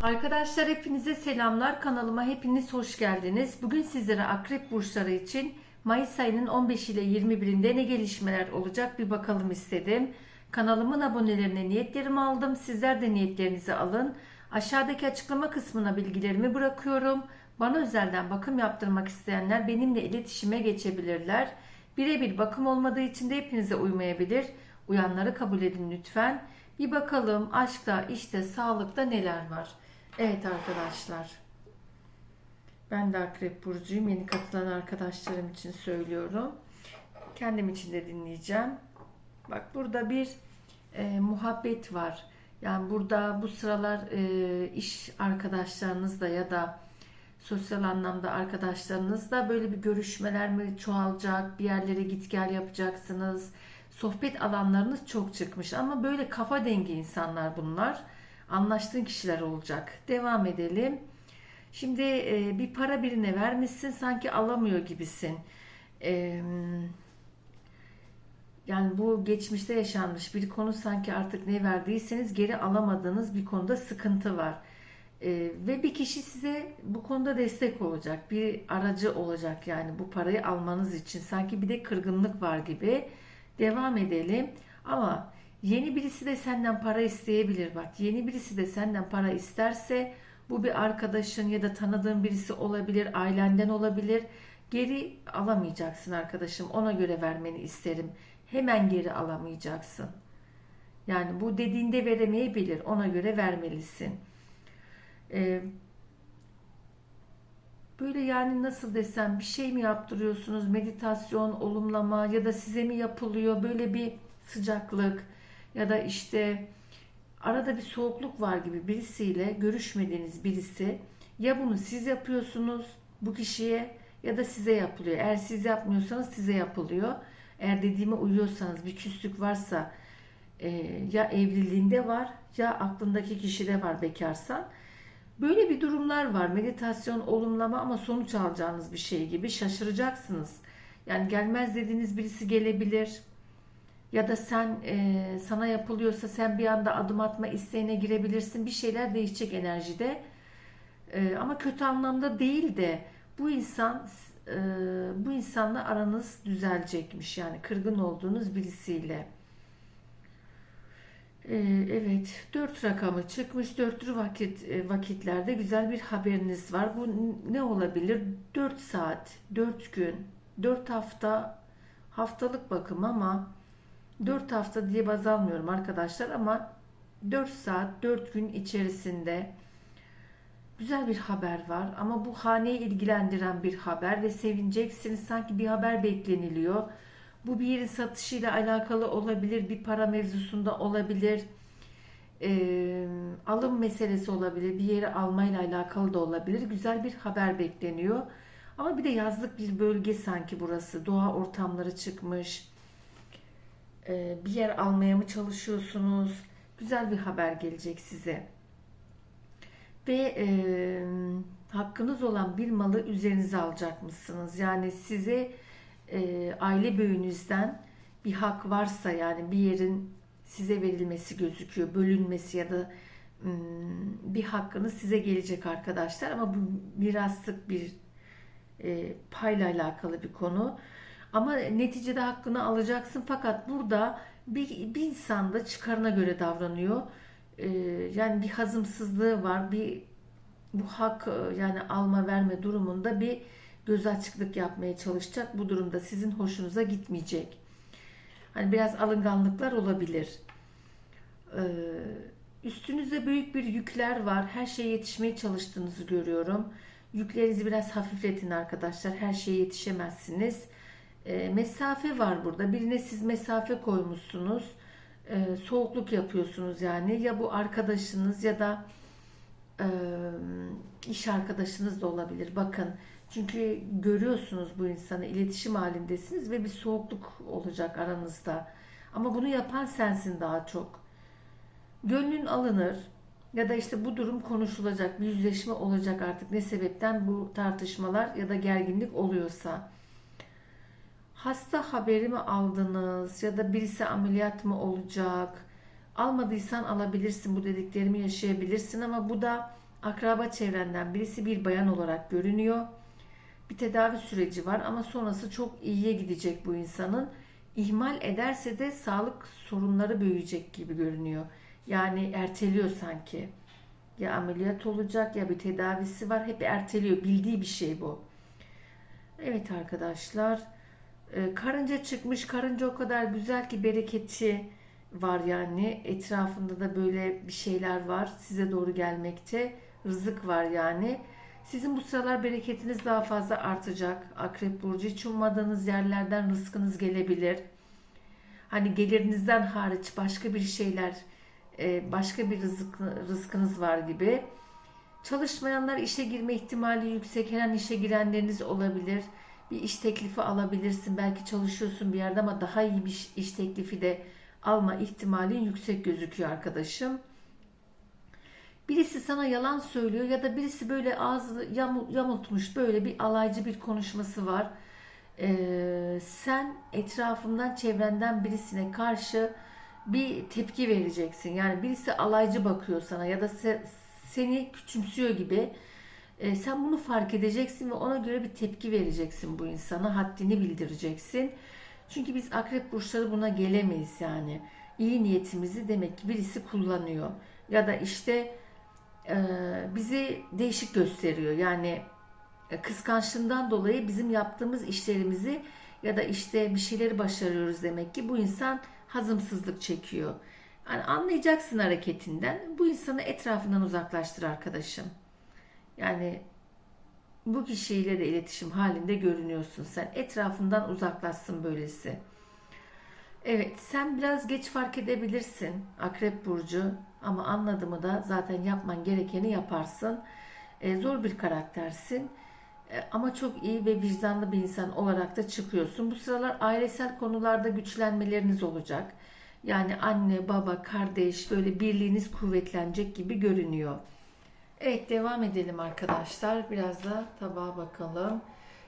Arkadaşlar hepinize selamlar. Kanalıma hepiniz hoş geldiniz. Bugün sizlere akrep burçları için Mayıs ayının 15 ile 21'inde ne gelişmeler olacak bir bakalım istedim. Kanalımın abonelerine niyetlerimi aldım. Sizler de niyetlerinizi alın. Aşağıdaki açıklama kısmına bilgilerimi bırakıyorum. Bana özelden bakım yaptırmak isteyenler benimle iletişime geçebilirler. Birebir bakım olmadığı için de hepinize uymayabilir. Uyanları kabul edin lütfen. Bir bakalım aşkta, işte, sağlıkta neler var. Evet arkadaşlar. Ben de Akrep Burcu'yum. Yeni katılan arkadaşlarım için söylüyorum. Kendim için de dinleyeceğim. Bak burada bir e, muhabbet var. Yani burada bu sıralar e, iş arkadaşlarınızla ya da sosyal anlamda arkadaşlarınızla böyle bir görüşmeler mi çoğalacak, bir yerlere git gel yapacaksınız. Sohbet alanlarınız çok çıkmış ama böyle kafa dengi insanlar bunlar. Anlaştığın kişiler olacak. Devam edelim. Şimdi e, bir para birine vermişsin sanki alamıyor gibisin. E, yani bu geçmişte yaşanmış bir konu sanki artık ne verdiyseniz geri alamadığınız bir konuda sıkıntı var. E, ve bir kişi size bu konuda destek olacak. Bir aracı olacak yani bu parayı almanız için. Sanki bir de kırgınlık var gibi. Devam edelim. Ama yeni birisi de senden para isteyebilir. Bak yeni birisi de senden para isterse bu bir arkadaşın ya da tanıdığın birisi olabilir, ailenden olabilir. Geri alamayacaksın arkadaşım. Ona göre vermeni isterim. Hemen geri alamayacaksın. Yani bu dediğinde veremeyebilir. Ona göre vermelisin. Ee, böyle yani nasıl desem bir şey mi yaptırıyorsunuz? Meditasyon, olumlama ya da size mi yapılıyor? Böyle bir sıcaklık ya da işte arada bir soğukluk var gibi birisiyle görüşmediğiniz birisi ya bunu siz yapıyorsunuz bu kişiye ya da size yapılıyor. Eğer siz yapmıyorsanız size yapılıyor. Eğer dediğime uyuyorsanız bir küslük varsa e, ya evliliğinde var ya aklındaki kişide var bekarsan. Böyle bir durumlar var. Meditasyon, olumlama ama sonuç alacağınız bir şey gibi şaşıracaksınız. Yani gelmez dediğiniz birisi gelebilir. Ya da sen e, sana yapılıyorsa sen bir anda adım atma isteğine girebilirsin. Bir şeyler değişecek enerjide. E, ama kötü anlamda değil de bu insan e, bu insanla aranız düzelecekmiş. Yani kırgın olduğunuz birisiyle. E, evet, dört rakamı çıkmış. Dörtlü vakit e, vakitlerde güzel bir haberiniz var. Bu ne olabilir? Dört saat, dört gün, dört hafta haftalık bakım ama 4 hafta diye baz almıyorum arkadaşlar ama 4 saat 4 gün içerisinde güzel bir haber var ama bu haneyi ilgilendiren bir haber ve sevineceksiniz sanki bir haber bekleniliyor. Bu bir yerin satışıyla alakalı olabilir, bir para mevzusunda olabilir, e, alım meselesi olabilir, bir yeri almayla alakalı da olabilir. Güzel bir haber bekleniyor. Ama bir de yazlık bir bölge sanki burası. Doğa ortamları çıkmış bir yer almaya mı çalışıyorsunuz? Güzel bir haber gelecek size. Ve e, hakkınız olan bir malı üzerinize alacak mısınız? Yani size e, aile büyüğünüzden bir hak varsa yani bir yerin size verilmesi gözüküyor, bölünmesi ya da bir hakkınız size gelecek arkadaşlar. Ama bu miraslık bir e, payla alakalı bir konu. Ama neticede hakkını alacaksın. Fakat burada bir, bir insan da çıkarına göre davranıyor. Ee, yani bir hazımsızlığı var. Bir bu hak e, yani alma verme durumunda bir göz açıklık yapmaya çalışacak. Bu durumda sizin hoşunuza gitmeyecek. Hani biraz alınganlıklar olabilir. Ee, üstünüzde büyük bir yükler var. Her şeye yetişmeye çalıştığınızı görüyorum. Yüklerinizi biraz hafifletin arkadaşlar. Her şeye yetişemezsiniz e, mesafe var burada. Birine siz mesafe koymuşsunuz. E, soğukluk yapıyorsunuz yani. Ya bu arkadaşınız ya da e, iş arkadaşınız da olabilir. Bakın çünkü görüyorsunuz bu insanı iletişim halindesiniz ve bir soğukluk olacak aranızda. Ama bunu yapan sensin daha çok. Gönlün alınır ya da işte bu durum konuşulacak, bir yüzleşme olacak artık ne sebepten bu tartışmalar ya da gerginlik oluyorsa. Hasta haberi mi aldınız ya da birisi ameliyat mı olacak? Almadıysan alabilirsin bu dediklerimi yaşayabilirsin ama bu da Akraba çevrenden birisi bir bayan olarak görünüyor. Bir tedavi süreci var ama sonrası çok iyiye gidecek bu insanın. İhmal ederse de sağlık sorunları büyüyecek gibi görünüyor. Yani erteliyor sanki. Ya ameliyat olacak ya bir tedavisi var. Hep erteliyor. Bildiği bir şey bu. Evet arkadaşlar. E, Karınca çıkmış. Karınca o kadar güzel ki bereketi var yani. Etrafında da böyle bir şeyler var. Size doğru gelmekte. Rızık var yani. Sizin bu sıralar bereketiniz daha fazla artacak. Akrep Burcu hiç ummadığınız yerlerden rızkınız gelebilir. Hani gelirinizden hariç başka bir şeyler, e, başka bir rızık, rızkınız var gibi. Çalışmayanlar işe girme ihtimali yüksek. Her an işe girenleriniz olabilir. Bir iş teklifi alabilirsin. Belki çalışıyorsun bir yerde ama daha iyi bir iş, teklifi de alma ihtimalin yüksek gözüküyor arkadaşım. Birisi sana yalan söylüyor ya da birisi böyle ağzı yamul- yamultmuş böyle bir alaycı bir konuşması var. Ee, sen etrafından çevrenden birisine karşı bir tepki vereceksin. Yani birisi alaycı bakıyor sana ya da se- seni küçümsüyor gibi. Ee, sen bunu fark edeceksin ve ona göre bir tepki vereceksin bu insana. Haddini bildireceksin. Çünkü biz akrep burçları buna gelemeyiz yani. İyi niyetimizi demek ki birisi kullanıyor. Ya da işte e, bizi değişik gösteriyor. Yani e, kıskançlığından dolayı bizim yaptığımız işlerimizi ya da işte bir şeyleri başarıyoruz demek ki bu insan hazımsızlık çekiyor. Yani anlayacaksın hareketinden. Bu insanı etrafından uzaklaştır arkadaşım. Yani bu kişiyle de iletişim halinde görünüyorsun sen. Etrafından uzaklaşsın böylesi. Evet, sen biraz geç fark edebilirsin Akrep Burcu ama anladığımı da zaten yapman gerekeni yaparsın. E, zor bir karaktersin E, ama çok iyi ve vicdanlı bir insan olarak da çıkıyorsun. Bu sıralar ailesel konularda güçlenmeleriniz olacak. Yani anne, baba, kardeş böyle birliğiniz kuvvetlenecek gibi görünüyor. Evet devam edelim arkadaşlar. Biraz da tabağa bakalım.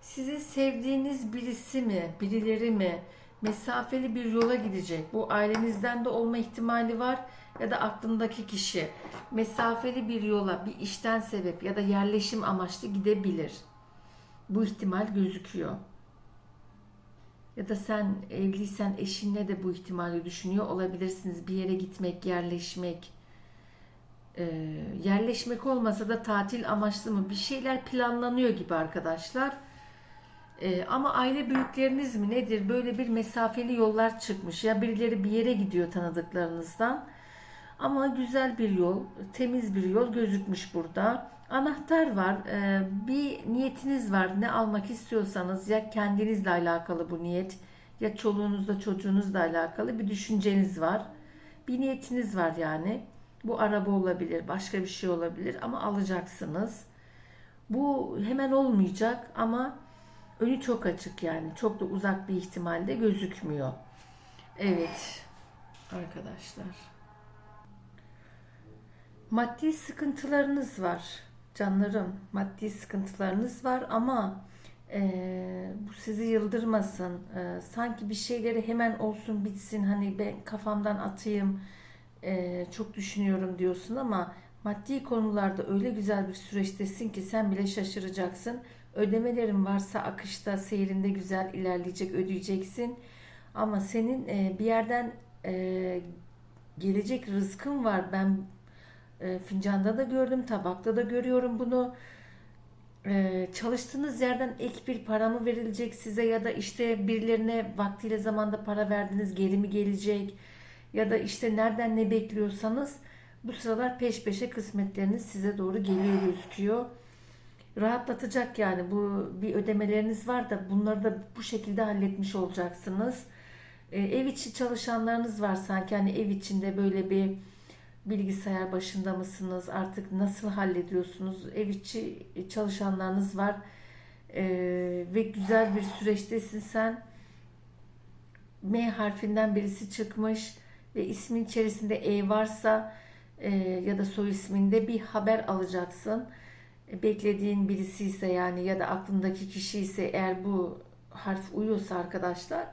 Sizi sevdiğiniz birisi mi, birileri mi mesafeli bir yola gidecek? Bu ailenizden de olma ihtimali var ya da aklındaki kişi mesafeli bir yola, bir işten sebep ya da yerleşim amaçlı gidebilir. Bu ihtimal gözüküyor. Ya da sen evliysen eşinle de bu ihtimali düşünüyor olabilirsiniz. Bir yere gitmek, yerleşmek, e, yerleşmek olmasa da tatil amaçlı mı bir şeyler planlanıyor gibi arkadaşlar. E, ama aile büyükleriniz mi nedir? Böyle bir mesafeli yollar çıkmış ya birileri bir yere gidiyor tanıdıklarınızdan. Ama güzel bir yol, temiz bir yol gözükmüş burada. Anahtar var. e, bir niyetiniz var. Ne almak istiyorsanız ya kendinizle alakalı bu niyet ya çoluğunuzla çocuğunuzla alakalı bir düşünceniz var. Bir niyetiniz var yani. Bu araba olabilir, başka bir şey olabilir ama alacaksınız. Bu hemen olmayacak ama önü çok açık yani. Çok da uzak bir ihtimalde gözükmüyor. Evet arkadaşlar. Maddi sıkıntılarınız var canlarım. Maddi sıkıntılarınız var ama eee, bu sizi yıldırmasın. Eee, sanki bir şeyleri hemen olsun bitsin hani ben kafamdan atayım eee, çok düşünüyorum diyorsun ama maddi konularda öyle güzel bir süreçtesin ki sen bile şaşıracaksın. Ödemelerin varsa akışta, seyrinde güzel ilerleyecek, ödeyeceksin. Ama senin eee, bir yerden eee, gelecek rızkın var. Ben e, fincanda da gördüm, tabakta da görüyorum bunu. E, çalıştığınız yerden ek bir para mı verilecek size ya da işte birilerine vaktiyle zamanda para verdiniz geri mi gelecek ya da işte nereden ne bekliyorsanız bu sıralar peş peşe kısmetleriniz size doğru geliyor gözüküyor. Rahatlatacak yani bu bir ödemeleriniz var da bunları da bu şekilde halletmiş olacaksınız. E, ev içi çalışanlarınız var sanki hani ev içinde böyle bir bilgisayar başında mısınız? Artık nasıl hallediyorsunuz? Ev içi çalışanlarınız var. Ee, ve güzel bir süreçtesin sen. M harfinden birisi çıkmış ve ismin içerisinde E varsa e, ya da soy isminde bir haber alacaksın. E, beklediğin birisi ise yani ya da aklındaki kişi ise eğer bu harf uyuyorsa arkadaşlar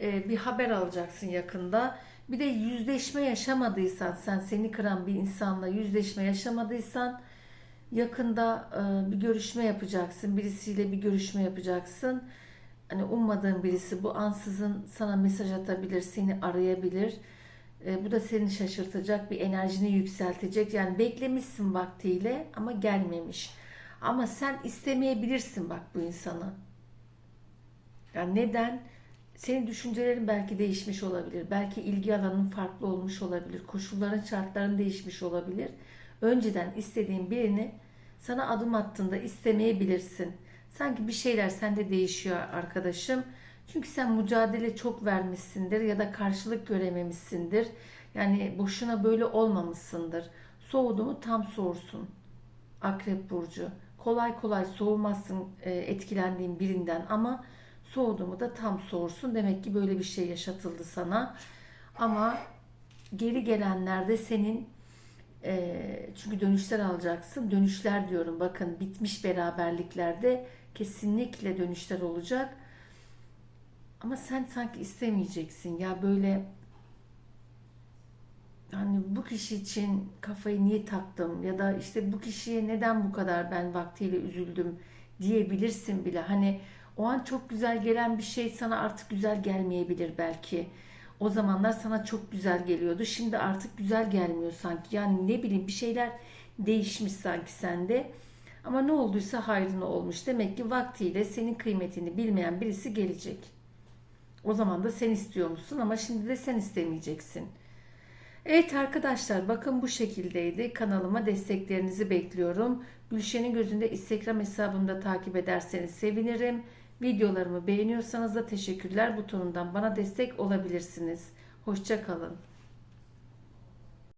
e, bir haber alacaksın yakında. Bir de yüzleşme yaşamadıysan, sen seni kıran bir insanla yüzleşme yaşamadıysan yakında e, bir görüşme yapacaksın. Birisiyle bir görüşme yapacaksın. Hani ummadığın birisi bu ansızın sana mesaj atabilir, seni arayabilir. E, bu da seni şaşırtacak, bir enerjini yükseltecek. Yani beklemişsin vaktiyle ama gelmemiş. Ama sen istemeyebilirsin bak bu insanı. Yani neden? Senin düşüncelerin belki değişmiş olabilir. Belki ilgi alanın farklı olmuş olabilir. Koşulların, şartların değişmiş olabilir. Önceden istediğin birini sana adım attığında istemeyebilirsin. Sanki bir şeyler sende değişiyor arkadaşım. Çünkü sen mücadele çok vermişsindir ya da karşılık görememişsindir. Yani boşuna böyle olmamışsındır. Soğudu mu tam soğursun. Akrep burcu. Kolay kolay soğumazsın e, etkilendiğin birinden ama soğudu mu da tam soğursun. Demek ki böyle bir şey yaşatıldı sana. Ama geri gelenlerde senin e, çünkü dönüşler alacaksın. Dönüşler diyorum bakın bitmiş beraberliklerde kesinlikle dönüşler olacak. Ama sen sanki istemeyeceksin ya böyle hani bu kişi için kafayı niye taktım ya da işte bu kişiye neden bu kadar ben vaktiyle üzüldüm diyebilirsin bile. Hani o an çok güzel gelen bir şey sana artık güzel gelmeyebilir belki. O zamanlar sana çok güzel geliyordu. Şimdi artık güzel gelmiyor sanki. Yani ne bileyim bir şeyler değişmiş sanki sende. Ama ne olduysa hayrına olmuş. Demek ki vaktiyle senin kıymetini bilmeyen birisi gelecek. O zaman da sen istiyormuşsun ama şimdi de sen istemeyeceksin. Evet arkadaşlar bakın bu şekildeydi. Kanalıma desteklerinizi bekliyorum. Gülşen'in gözünde Instagram hesabımda takip ederseniz sevinirim. Videolarımı beğeniyorsanız da teşekkürler butonundan bana destek olabilirsiniz. Hoşçakalın.